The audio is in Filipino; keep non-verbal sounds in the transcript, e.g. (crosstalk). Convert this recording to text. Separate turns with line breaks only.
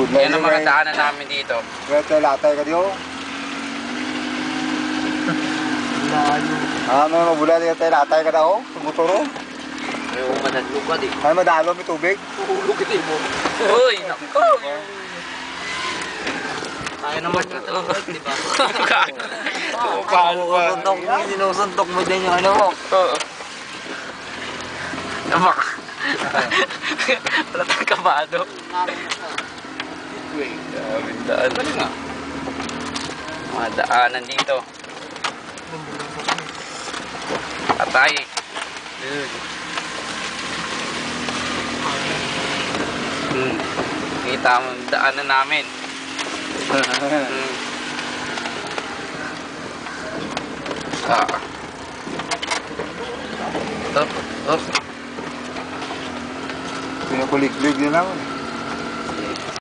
budlay.
Yan ang mga daanan namin dito.
Kaya tayo latay ka diyo. Ah, may mabula diyo tayo latay ka daw. Tumuturo.
May umadadlo ka di.
Ay madalo may tubig.
Uhulog kita mo.
Uy, naku!
Tayo naman yung talaga, di ba?
Paano ba?
Suntok mo, sinusuntok mo din yung ano mo.
Oo. Namak. (laughs) Wala tayong kabado. Daming daan. Mga daanan dito. Patay. Hmm. Kita mo ang daanan namin. Hmm. Ah. Up, up.
Pinukuliglig din lang.